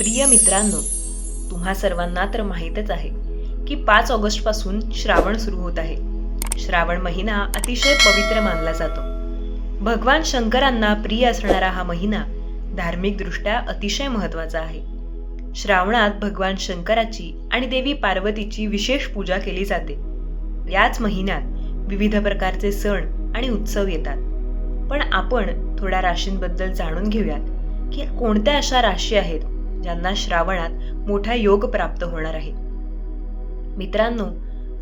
प्रिय मित्रांनो तुम्हा सर्वांना तर माहीतच आहे की पाच ऑगस्टपासून श्रावण सुरू होत आहे. श्रावण महिना अतिशय पवित्र मानला जातो. भगवान शंकरांना प्रिय असणारा हा महिना धार्मिकदृष्ट्या अतिशय महत्त्वाचा आहे. श्रावणात भगवान शंकराची आणि देवी पार्वतीची विशेष पूजा केली जाते. याच महिन्यात विविध प्रकारचे सण आणि उत्सव येतात. पण आपण थोड्या राशींबद्दल जाणून घेऊयात की कोणत्या अशा राशी आहेत ज्यांना श्रावणात मोठा योग प्राप्त होणार आहे. मित्रांनो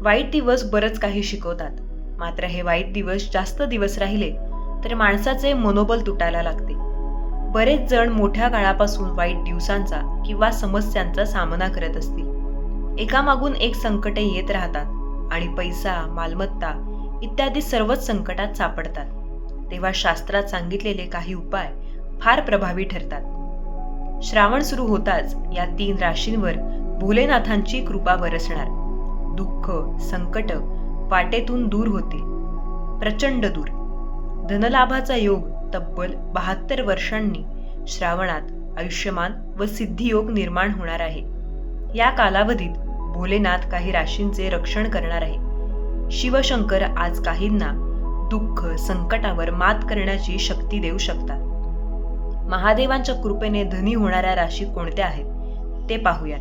वाईट दिवस बरंच काही शिकवतात. मात्र हे वाईट दिवस जास्त दिवस राहिले तर माणसाचे मनोबल तुटायला लागते. बरेच जण मोठ्या काळापासून वाईट दिवसांचा किंवा समस्यांचा सामना करत असतील. एकामागून एक संकटे येत राहतात आणि पैसा मालमत्ता इत्यादी सर्वच संकटात सापडतात. तेव्हा शास्त्रात सांगितलेले काही उपाय फार प्रभावी ठरतात. श्रावण सुरू होताच या तीन राशींवर भोलेनाथांची कृपा बरसणार. दुःख संकट वाटेतून दूर होतील. प्रचंड दूर. धनलाभाचा योग तब्बल बहात्तर वर्षांनी श्रावणात आयुष्यमान व सिद्धियोग निर्माण होणार आहे. या कालावधीत भोलेनाथ काही राशींचे रक्षण करणार आहे. शिवशंकर आज काहींना दुःख संकटावर मात करण्याची शक्ती देऊ शकतात. महादेवांच्या कृपेने धनी होणाऱ्या राशी कोणत्या आहेत ते पाहूयात.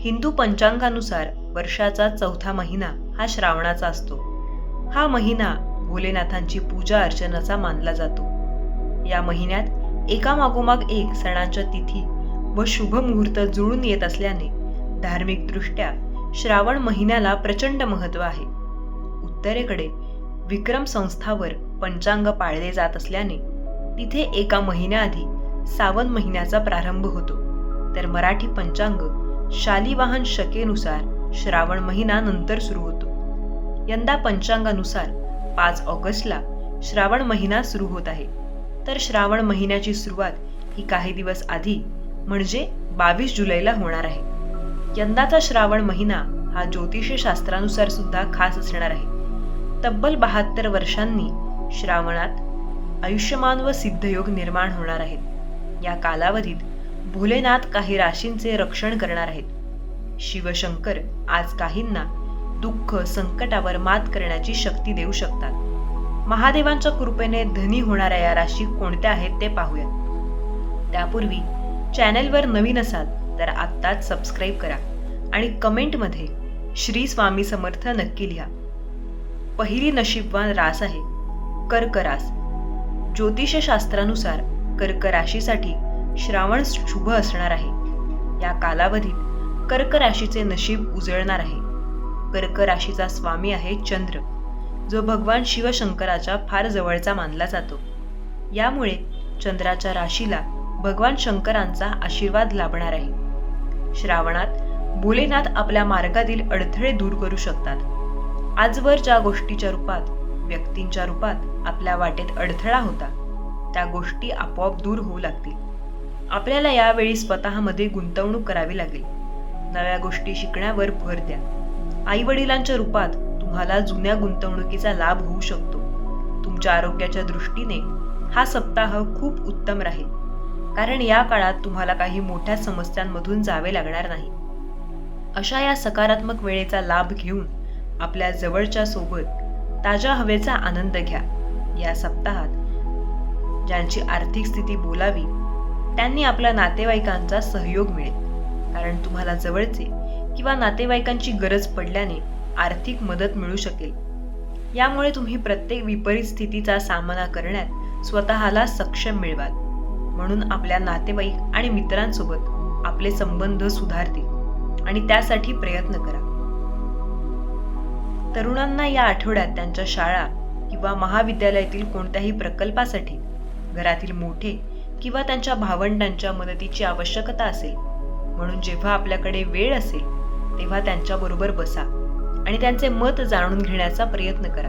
हिंदू पंचांगानुसार वर्षाचा चौथा महिना हा श्रावणाचा असतो. हा महिना भोलेनाथांची पूजा अर्चनाचा मानला जातो. या महिन्यात एकामागोमाग एक सणांच्या तिथी व शुभ मुहूर्त जुळून येत असल्याने धार्मिकदृष्ट्या श्रावण महिन्याला प्रचंड महत्त्व आहे. उत्तरेकडे विक्रम संस्थावर पंचांग पाळले जात असल्याने तिथे एका महिन्याआधी सावन महिन्याचा प्रारंभ होतो. तर मराठी पंचांग शालिवाहन शकेनुसार श्रावण महिना नंतर सुरू होतो. यंदा पंचांगानुसार पाच ऑगस्टला श्रावण महिना सुरू होत आहे. तर श्रावण महिन्याची सुरुवात ही काही दिवस आधी म्हणजे बावीस जुलैला होणार आहे. यंदाचा श्रावण महिना हा ज्योतिषशास्त्रानुसार सुद्धा खास असणार आहे. तब्बल बहात्तर वर्षांनी श्रावणात आयुष्यमान व सिद्धयोग निर्माण होणार आहेत. या कालावधीत भोलेनाथ काही राशींचे रक्षण करणार आहेत. शिवशंकर आज काहींना दुःख संकटावर मात करण्याची शक्ती देऊ शकतात. महादेवांच्या कृपेने धनी होणाऱ्या या राशी कोणत्या आहेत ते पाहूयात. त्यापूर्वी चॅनेलवर नवीन असाल तर आत्ताच सबस्क्राईब करा आणि कमेंटमध्ये श्री स्वामी समर्थ नक्की लिहा. पहिली नशीबवान रास आहे कर्क रास ज्योतिषशास्त्रानुसार कर्क राशीसाठी श्रावण शुभ असणार आहे. या कालावधीत कर्क राशीचे नशीब उजळणार आहे. कर्क राशीचा स्वामी आहे चंद्र जो भगवान शिवशंकराच्या फार जवळचा मानला जातो. यामुळे चंद्राच्या राशीला भगवान शंकरांचा आशीर्वाद लाभणार आहे. श्रावणात भोलेनाथ आपल्या मार्गातील अडथळे दूर करू शकतात. आजवर ज्या गोष्टीच्या रूपात व्यक्तींच्या रूपात आपल्या वाटेत अडथळा होता. त्या गोष्टी आपोआप दूर होऊ लागतील. आपल्याला यावेळी स्वतःमध्ये गुंतवणूक करावी लागेल. नव्या गोष्टी शिकण्यावर भर द्या. आई वडिलांच्या रूपात तुम्हाला जुन्या गुंतवणुकीचा लाभ होऊ शकतो. तुमच्या आरोग्याच्या दृष्टीने हा सप्ताह खूप उत्तम राहील. कारण या काळात तुम्हाला काही मोठ्या समस्यांमधून जावे लागणार नाही. अशा या सकारात्मक वेळेचा लाभ घेऊन आपल्या जवळच्या सोबत ताज्या हवेचा आनंद घ्या. या सप्ताहात ज्यांची आर्थिक स्थिती बोलावी त्यांनी आपल्या नातेवाईकांचा सहयोग मिळेल. कारण तुम्हाला जवळचे किंवा नातेवाईकांची गरज पडल्याने आर्थिक मदत मिळू शकेल. यामुळे तुम्ही प्रत्येक विपरीत स्थितीचा सामना करण्यात स्वतःला सक्षम मिळवाल. म्हणून आपल्या नातेवाईक आणि मित्रांसोबत आपले संबंध सुधारतील आणि त्यासाठी प्रयत्न करा. तरुणांना या आठवड्यात त्यांच्या शाळा किंवा महाविद्यालयातील कोणत्याही प्रकल्पासाठी घरातील मोठे किंवा त्यांच्या भावंडांच्या मदतीची आवश्यकता असेल. म्हणून जेव्हा आपल्याकडे वेळ असेल तेव्हा त्यांच्याबरोबर बसा आणि त्यांचे मत जाणून घेण्याचा प्रयत्न करा.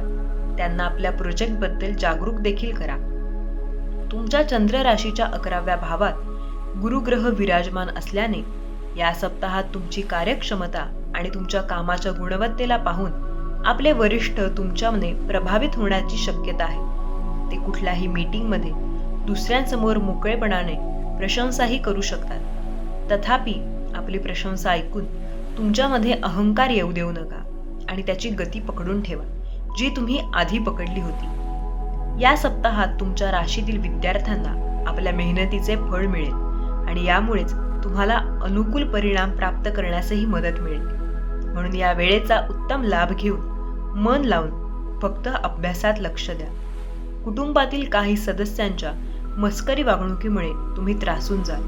त्यांना आपल्या प्रोजेक्टबद्दल जागरूक देखील करा. तुमच्या चंद्र राशीच्या अकराव्या भावात गुरुग्रह विराजमान असल्याने या सप्ताहात तुमची कार्यक्षमता आणि तुमच्या कामाच्या गुणवत्तेला पाहून आपले वरिष्ठ तुमच्यामध्ये प्रभावित होण्याची शक्यता आहे. ते कुठल्याही मीटिंगमध्ये दुसऱ्यांसमोर मोकळेपणाने प्रशंसाही करू शकतात. तथापि आपली प्रशंसा ऐकून तुमच्यामध्ये अहंकार येऊ देऊ नका आणि त्याची गती पकडून ठेवा जी तुम्ही आधी पकडली होती. या सप्ताहात तुमच्या राशीतील विद्यार्थ्यांना आपल्या मेहनतीचे फळ मिळेल आणि यामुळेच तुम्हाला अनुकूल परिणाम प्राप्त करण्यासही मदत मिळेल. म्हणून या वेळेचा उत्तम लाभ घेऊन मन लावून फक्त अभ्यासात लक्ष द्या. कुटुंबातील काही सदस्यांच्या मस्करी वागणुकीमुळे तुम्ही त्रासून जाल.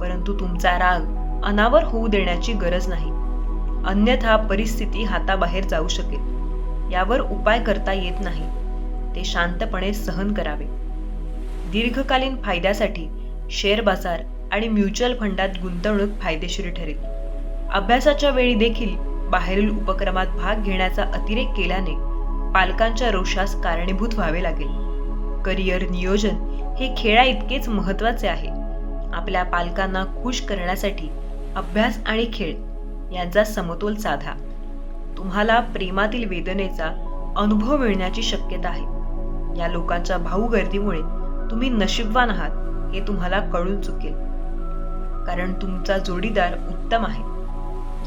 परंतु तुमचा राग अनावर होऊ देण्याची गरज नाही. अन्यथा परिस्थिती हाताबाहेर जाऊ शकेल. यावर उपाय करता येत नाही. ते शांतपणे सहन करावे. दीर्घकालीन फायद्यासाठी शेअर बाजार आणि म्युच्युअल फंडात गुंतवणूक फायदेशीर ठरेल. अभ्यासाच्या वेळी देखील बाहेरील उपक्रमात भाग घेण्याचा अतिरेक केल्याने पालकांच्या रोषास कारणीभूत व्हावे लागेल. करिअर नियोजन हे खेळा इतकेच महत्त्वाचे आहे. आपल्या पालकांना खुश करण्यासाठी अभ्यास आणि खेळ यांचा समतोल साधा. तुम्हाला प्रेमातील वेदनेचा अनुभव मिळण्याची शक्यता आहे. या लोकांच्या भाऊ गर्दीमुळे तुम्ही नशीबवान आहात हे तुम्हाला कळून चुकेल. कारण तुमचा जोडीदार उत्तम आहे.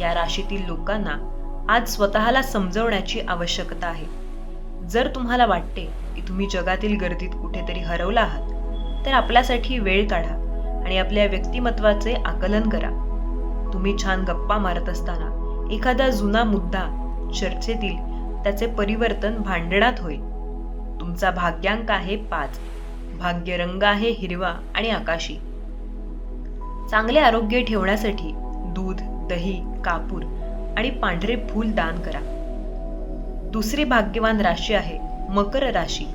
या राशीतील लोकांना आज स्वतःला समजवण्याची आवश्यकता आहे. जर तुम्हाला वाटते की तुम्ही जगातील गर्दीत कुठेतरी हरवला आहात तर आपल्यासाठी वेळ काढा आणि आपल्या व्यक्तिमत्वाचे आकलन करा. तुम्ही छान गप्पा मारत असताना एखादा जुना मुद्दा चर्चेतील त्याचे परिवर्तन भांडणात होईल. तुमचा भाग्यांक आहे पाच. भाग्य रंग आहे हिरवा आणि आकाशी. चांगले आरोग्य ठेवण्यासाठी दूध दही कापूर आणि पांढरे फूल दान करा. दुसरी भाग्यवान राशी आहे मकर राशी.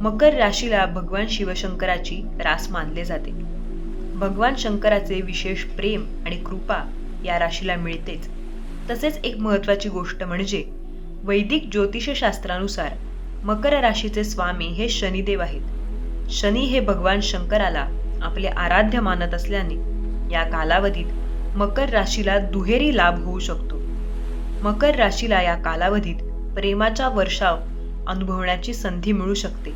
मकर राशीला भगवान शिवशंकराची रास मानले जाते. भगवान शंकराचे विशेष प्रेम आणि कृपा या राशीला मिळतेच. तसेच एक महत्वाची गोष्ट म्हणजे वैदिक ज्योतिषशास्त्रानुसार मकर राशीचे स्वामी हे शनिदेव आहेत. शनी हे भगवान शंकराला आपले आराध्य मानत असल्याने या कालावधीत मकर राशीला दुहेरी लाभ होऊ शकतो. मकर राशीला या कालावधीत प्रेमाचा वर्षाव अनुभवण्याची संधी मिळू शकते.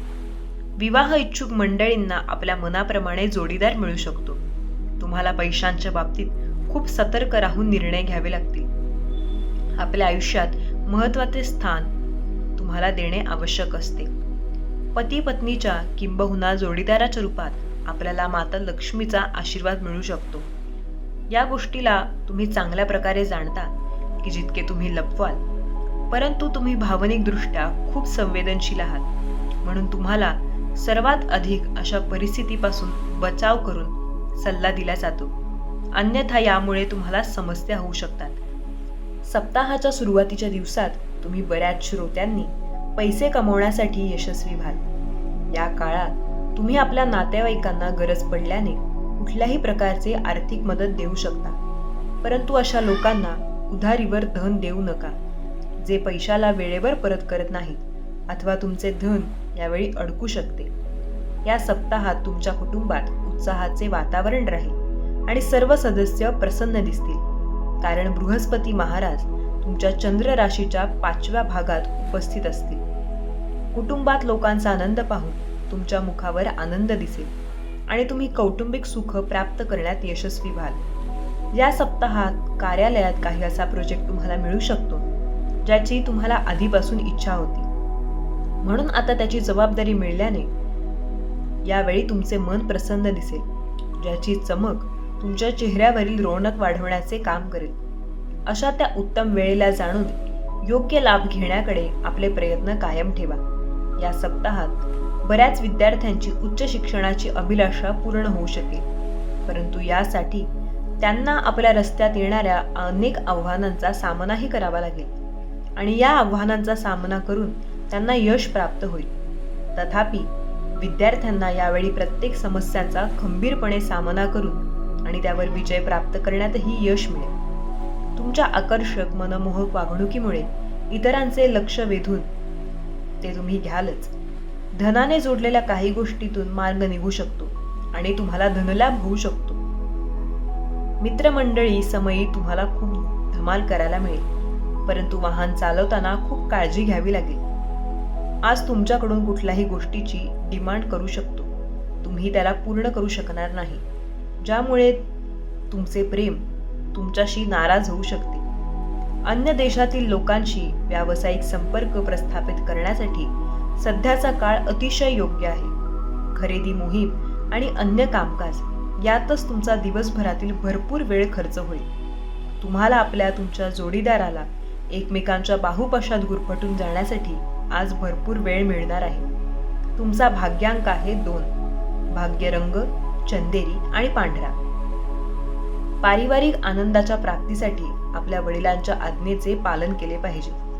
विवाह इच्छुक मंडळींना आपल्या मनाप्रमाणे जोडीदार मिळू शकतो. तुम्हाला पैशांच्या बाबतीत खूप सतर्क राहून निर्णय घ्यावे लागतील. आपल्या आयुष्यात महत्त्वाचे स्थान तुम्हाला देणे आवश्यक असते. पती पत्नीच्या किंबहुना जोडीदाराच्या रूपात आपल्याला माता लक्ष्मीचा आशीर्वाद मिळू शकतो. या गोष्टीला तुम्ही चांगल्या प्रकारे जाणता की जितके तुम्ही लपवाल. परंतु तुम्ही भावनिकदृष्ट्या खूप संवेदनशील आहात. म्हणून तुम्हाला सर्वात अधिक अशा परिस्थितीपासून बचाव करून सल्ला दिला जातो. अन्यथा यामुळे तुम्हाला समस्या होऊ शकतात. सप्ताहाच्या सुरुवातीच्या दिवसात तुम्ही बऱ्याच श्रोत्यांनी पैसे कमवण्यासाठी यशस्वी व्हाल. या काळात तुम्ही आपल्या नातेवाईकांना गरज पडल्याने कुठल्याही प्रकारचे आर्थिक मदत देऊ शकता. परंतु अशा लोकांना उधारीवर धन देऊ नका जे पैशाला वेळेवर परत करत नाहीत अथवा तुमचे धन यावेळी अडकू शकते. या सप्ताहात तुमच्या कुटुंबात उत्साहाचे वातावरण राहील आणि सर्व सदस्य प्रसन्न दिसतील. कारण बृहस्पती महाराज तुमच्या चंद्र राशीच्या पाचव्या भागात उपस्थित असतील. कुटुंबात लोकांचा आनंद पाहून तुमच्या मुखावर आनंद दिसेल. आणि तुम्ही कौटुंबिक सुख प्राप्त करण्यात यशस्वी व्हाल. या सप्ताहात कार्यालयात काही असा प्रोजेक्ट तुम्हाला मिळू शकतो ज्याची तुम्हाला आधीपासून इच्छा होती. म्हणून आता त्याची जबाबदारी मिळाल्याने यावेळी तुमचे मन प्रसन्न दिसेल ज्याची चमक तुमच्या चेहऱ्यावरील रौनक वाढवण्याचे काम करेल. अशा त्या उत्तम वेळेला जाणून योग्य लाभ घेण्याकडे आपले प्रयत्न कायम ठेवा. या सप्ताहात बऱ्याच विद्यार्थ्यांची उच्च शिक्षणाची अभिलाषा पूर्ण होऊ शकेल. परंतु यासाठी त्यांना आपल्या रस्त्यात येणाऱ्या अनेक आव्हानांचा सामनाही करावा लागेल. आणि या आव्हानांचा सामना करून त्यांना यश प्राप्त होईल. तथापि विद्यार्थ्यांना यावेळी प्रत्येक समस्यांचा खंबीरपणे सामना करून आणि त्यावर विजय प्राप्त करण्यातही यश मिळेल. तुमच्या आकर्षक मनमोहक वागणुकीमुळे इतरांचे लक्ष वेधून ते तुम्ही घ्यालच. धनाने जोडलेल्या काही गोष्टीतून मार्ग निघू शकतो आणि तुम्हाला धनलाभ होऊ शकतो. मित्रमंडळी समयी तुम्हाला खूप धमाल करायला मिळेल परंतु वाहन चालवताना खूप काळजी घ्यावी लागेल. आज तुमच्याकडून कुठल्याही गोष्टीची डिमांड करू शकतो. तुम्ही त्याला पूर्ण करू शकणार नाही. ज्यामुळे तुमचे प्रेम तुमच्याशी नाराज होऊ शकते. अन्य देशातील लोकांशी व्यावसायिक संपर्क प्रस्थापित करण्यासाठी सध्याचा काळ अतिशय योग्य आहे. खरेदी मोहीम आणि अन्य कामकाज यातच तुमचा दिवसभरातील भरपूर वेळ खर्च होईल. तुम्हाला आपल्या तुमच्या जोडीदाराला एकमेकांच्या बाहुपाशात गुरफटून जाण्यासाठी आज भरपूर वेळ मिळणार आहे. तुमचा भाग्यांक आहे दोन. भाग्यरंग चंदेरी आणि पांढरा. पारिवारिक आनंदाच्या प्राप्तीसाठी आपल्या वडिलांच्या आज्ञेचे पालन केले पाहिजे.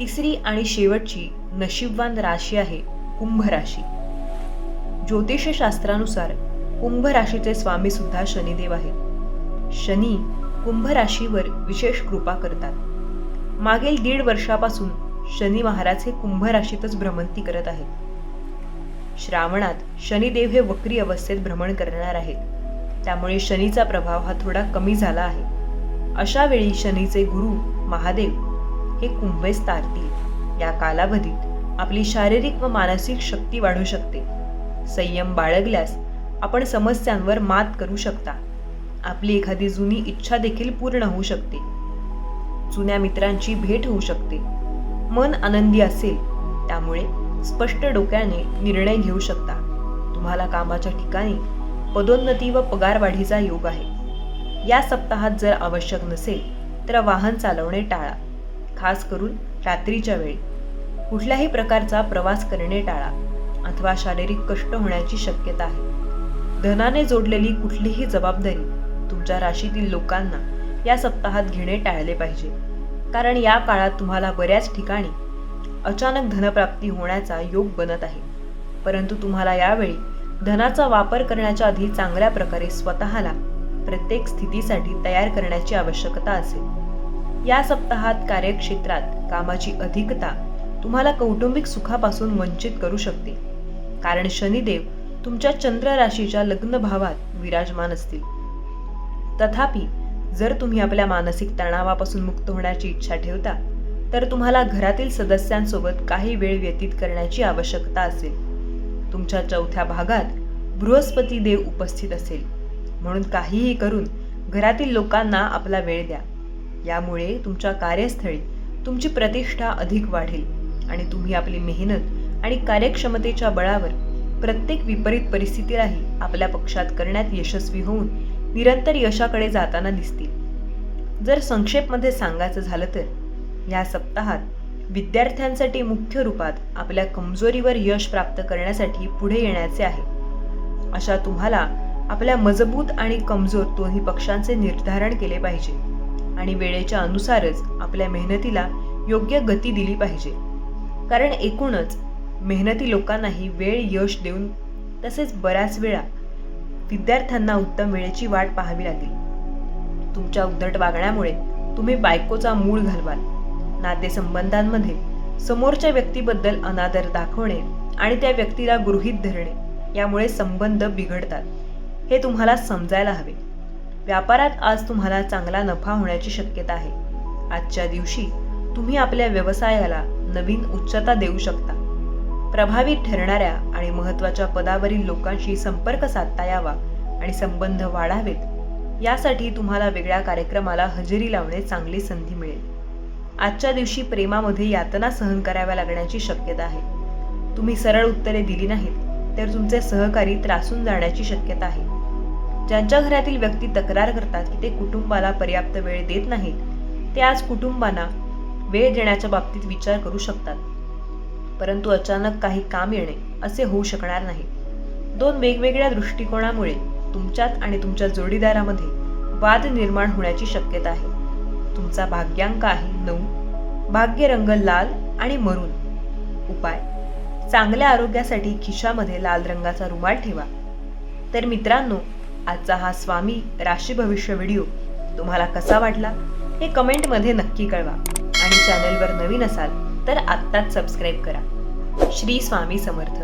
तिसरी आणि शेवटची नशीबवान राशी आहे कुंभ राशी. ज्योतिषशास्त्रानुसार कुंभ राशीचे स्वामी सुद्धा शनिदेव आहेत. शनी कुंभ राशीवर विशेष कृपा करतात. मागील दीड वर्षापासून शनी महाराज हे कुंभ राशीतच भ्रमंती करत आहेत. श्रावणात शनिदेव हे वक्री अवस्थेत भ्रमण करणार आहेत. त्यामुळे शनीचा प्रभाव हा थोडा कमी झाला आहे. अशा वेळी शनीचे गुरु महादेव हे कुंभेस तारतील. या कालावधीत आपली शारीरिक व मानसिक शक्ती वाढू शकते. संयम बाळगल्यास आपण समस्यांवर मात करू शकता. आपली एखादी जुनी इच्छा देखील पूर्ण होऊ शकते. जुन्या मित्रांची भेट होऊ शकते. मन आनंदी असेल त्यामुळे स्पष्ट डोक्याने निर्णय घेऊ शकता. तुम्हाला कामाच्या ठिकाणी पदोन्नती व पगारवाढीचा योग आहे. या सप्ताहात जर आवश्यक नसेल तर वाहन चालवणे टाळा. खास करून रात्रीच्या वेळी. कुठल्याही प्रकारचा प्रवास करणे टाळा अथवा शारीरिक कष्ट होण्याची शक्यता आहे. धनाने जोडलेली कुठलीही जबाबदारी तुमच्या राशीतील लोकांना या सप्ताहात घेणे टाळले पाहिजे. कारण या काळात तुम्हाला बऱ्याच ठिकाणी अचानक धनप्राप्ती होण्याचा योग बनत आहे. परंतु तुम्हाला यावेळी धनाचा वापर करण्याच्या आधी चांगल्या प्रकारे स्वतःला प्रत्येक स्थितीसाठी तयार करण्याची आवश्यकता असेल. या सप्ताहात कार्यक्षेत्रात कामाची अधिकता तुम्हाला कौटुंबिक सुखापासून वंचित करू शकते. कारण शनिदेव तुमच्या चंद्र राशीच्या लग्न भावात विराजमान असतील. तथापि जर तुम्ही आपल्या मानसिक तणावापासून मुक्त होण्याची इच्छा ठेवता तर तुम्हाला घरातील सदस्यांसोबत काही वेळ व्यतीत करण्याची आवश्यकता असेल. तुमच्या चौथ्या भागात बृहस्पती देव उपस्थित असेल. म्हणून काहीही करून घरातील लोकांना आपला वेळ द्या. यामुळे तुमच्या कार्यस्थळी तुमची प्रतिष्ठा अधिक वाढेल आणि तुम्ही आपली मेहनत आणि कार्यक्षमतेच्या बळावर प्रत्येक विपरीत परिस्थितीलाही आपल्या पक्षात करण्यात यशस्वी होऊन निरंतर यशाकडे जाताना दिसतील. जर संक्षेपमध्ये सांगायचं झालं तर या सप्ताहात विद्यार्थ्यांसाठी मुख्य रूपात आपल्या कमजोरीवर यश प्राप्त करण्यासाठी पुढे येण्याचे आहे. अशा तुम्हाला आपल्या मजबूत आणि कमजोर दोन्ही पक्षांचे निर्धारण केले पाहिजे. आणि वेळेच्या अनुसारच आपल्या मेहनतीला योग्य गती दिली पाहिजे. कारण एकूणच मेहनती लोकांनाही वेळ यश देऊन तसेच बऱ्याच वेळा विद्यार्थ्यांना उत्तम वेळेची वाट पाहावी लागेल. तुमच्या उद्धट वागण्यामुळे तुम्ही बायकोचा मूळ घालवाल. नातेसंबंधांमध्ये समोरच्या व्यक्तीबद्दल अनादर दाखवणे आणि त्या व्यक्तीला गृहीत धरणे यामुळे संबंध बिघडतात. हे तुम्हाला समजायला हवे. व्यापारात आज तुम्हाला चांगला नफा होण्याची शक्यता आहे. आजच्या दिवशी तुम्ही आपल्या व्यवसायाला नवीन उच्चता देऊ शकता. प्रभावी ठरणाऱ्या आणि महत्त्वाच्या पदावरील लोकांशी संपर्क साधता यावा आणि संबंध वाढावेत यासाठी तुम्हाला वेगळ्या कार्यक्रमाला हजेरी लावणे चांगली संधी मिळेल. आजच्या दिवशी प्रेमामध्ये यातना सहन कराव्या लागण्याची शक्यता आहे. तुम्ही सरळ उत्तरे दिली नाहीत तर तुमचे सहकारी त्रासून जाण्याची शक्यता आहे. ज्यांच्या घरातील व्यक्ती तक्रार करतात की ते कुटुंबाला पर्याप्त वेळ देत नाहीत ते आज कुटुंबांना वेळ देण्याच्या बाबतीत विचार करू शकतात. परंतु अचानक काही काम येणे असे होऊ शकणार नाही. दोन वेगवेगळ्या दृष्टिकोनामुळे तुमच्यात आणि तुमच्या जोडीदारामध्ये वाद निर्माण होण्याची शक्यता आहे. तुमचा भाग्यांक आहे नऊ. भाग्य रंग लाल आणि मरून. उपाय. चांगल्या आरोग्यासाठी खिशामध्ये लाल रंगाचा रुमाल ठेवा. तर मित्रांनो आजचा हा स्वामी राशी भविष्य व्हिडिओ तुम्हाला कसा वाटला हे कमेंटमध्ये नक्की कळवा. आणि चॅनलवर नवीन असाल तर आत्ताच सबस्क्राईब करा. श्री स्वामी समर्थ.